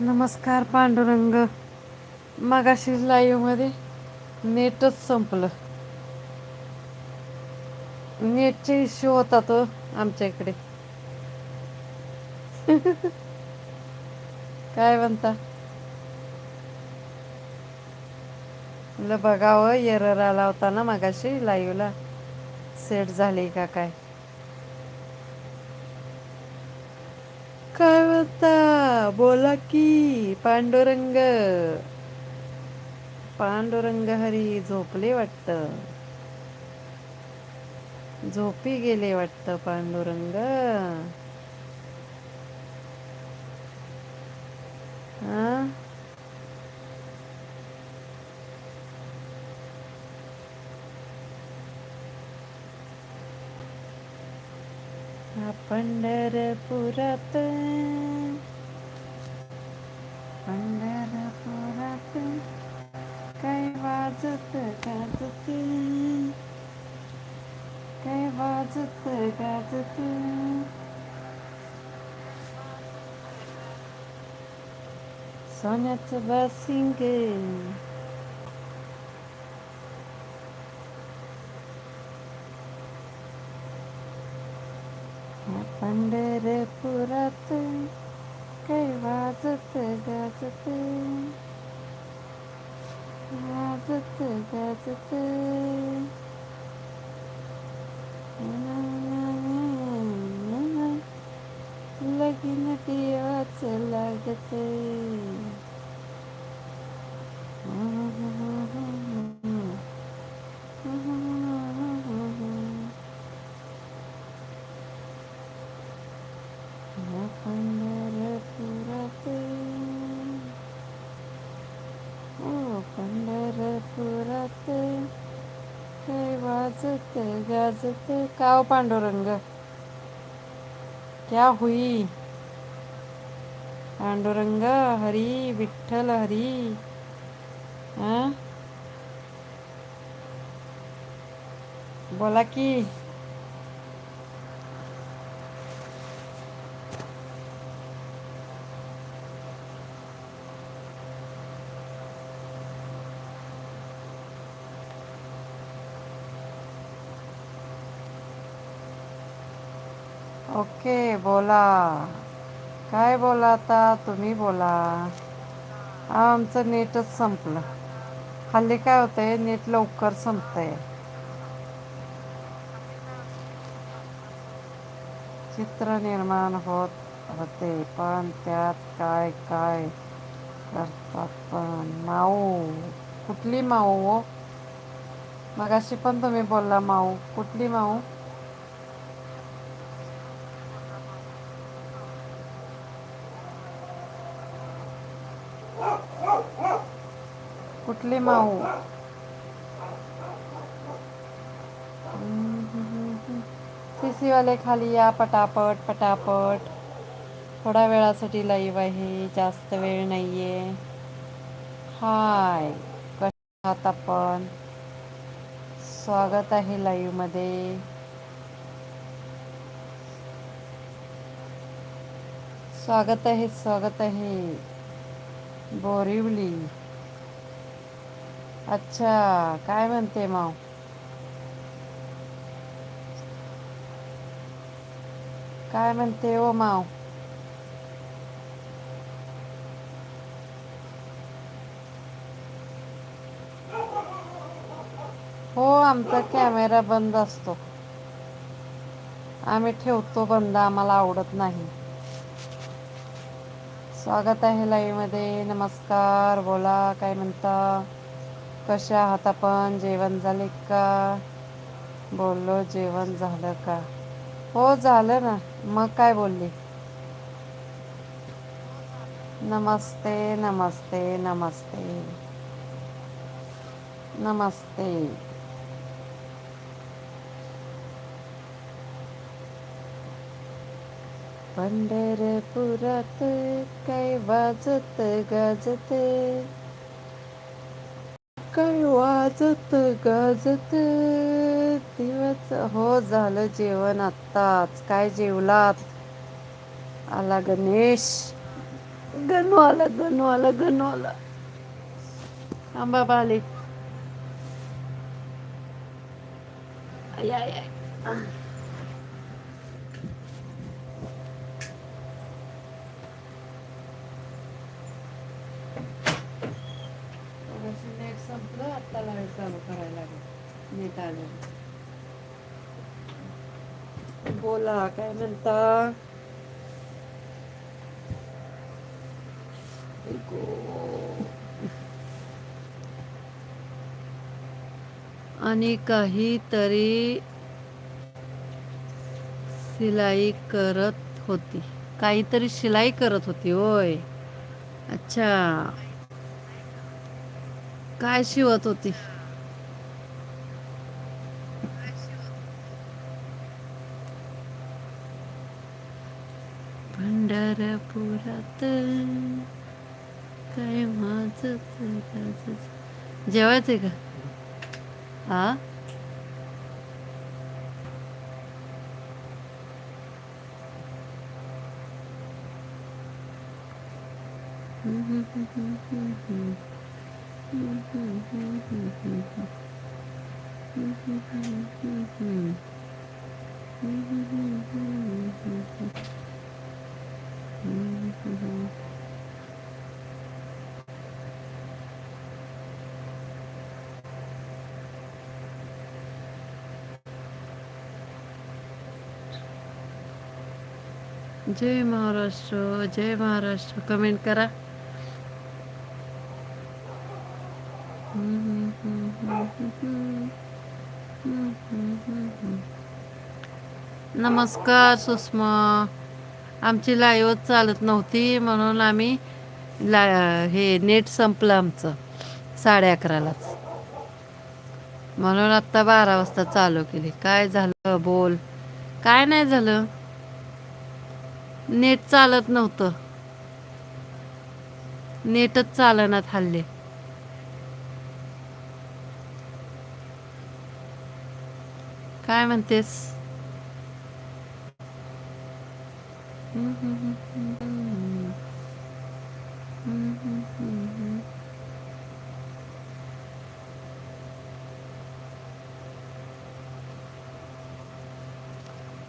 नमस्कार पांडुरंग. मगाशी लाईव्हमध्ये नेटच संपलं. नेटचे इश्यू होता तो आमच्या इकडे. काय म्हणता? ल बघावं एरर आला होता ना मगाशी लाईव्हला सेट झाले का काय? काय म्हणता? बोला की पांडुरंग पांडुरंग हरी झोपले वाटत. झोपी गेले वाटत पांडुरंग. हा पंढरपुरात काय वाजत गाजत सोन्याचं बासिंग ह्या पंढरपुरात काय वाजत गाजत वाजत गाजत लगीन देवाच लागत। ह्या पंढरपुरात ओ हो, पंढरपुरात काय वाजत गाजत काव पांडुरंग। क्या हुई? पांडुरंग हरी विठ्ठल हरी हं? बोला की ओके बोला काय बोला आता? तुम्ही बोला. आमचं नेटच संपलं. हल्ली काय होतंय नेट लवकर संपतंय. चित्र निर्माण होत होते पण त्यात काय काय करतात पण माऊ. कुठली माऊ हो? मगाशी पण तुम्ही बोलला माऊ. कुठली माऊ? कुठली माऊ? सी खाली या पटापट पटापट. थोड्या वेळासाठी लाईव्ह आहे जास्त वेळ नाही आहे हाय कशा आहात आपण? स्वागत आहे लाईव्हमध्ये. स्वागत आहे स्वागत आहे. बोरिवली. अच्छा काय म्हणते माव काय म्हणते ओ माव? हो आमचा कॅमेरा बंद असतो. आम्ही ठेवतो बंद आम्हाला आवडत नाही. स्वागत आहे लाईव्हमध्ये. नमस्कार. बोला काय म्हणता? कशा आहात आपण? जेवण झाले का? बोललो जेवण झालं का? हो झालं ना. मग काय बोलली? नमस्ते नमस्ते नमस्ते. नमस्ते. पंढरपुरात काय वाजत गाजत? काय वाजत गाजत? दिवस हो झालं जेवण आत्ताच. काय जेवलात? आला गणेश. गणू आला गणू आला गणू आला. आंबा बाले आय आय आय नेट संपलं आता लाइट चालू करायला लागेल बोला काय म्हणता आणि काहीतरी शिलाई करत होती काहीतरी शिलाई करत होती होय अच्छा काय शिवत होती पंढरपुरात काय माझ जेवायचंय का हा जय महाराष्ट्र जय महाराष्ट्र कमेंट करा. नमस्कार सुषमा आमची लाईवच चालत नव्हती म्हणून आम्ही ला हे नेट संपलं आमचं साडे अकरालाच. म्हणून आत्ता बारा वाजता चालू केली. काय झालं? बोल. काय नाही झालं. नेट चालत नव्हतं. नेटच चालनात हल्ले. काय म्हणतेस?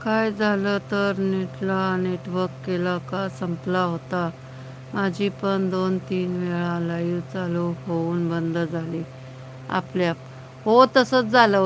काय झालं तर नेटला नेटवर्क केला का संपला होता. माझी पण दोन तीन वेळा लाईव्ह चालू होऊन बंद झाली. आपल्या हो तसंच झालं होतं.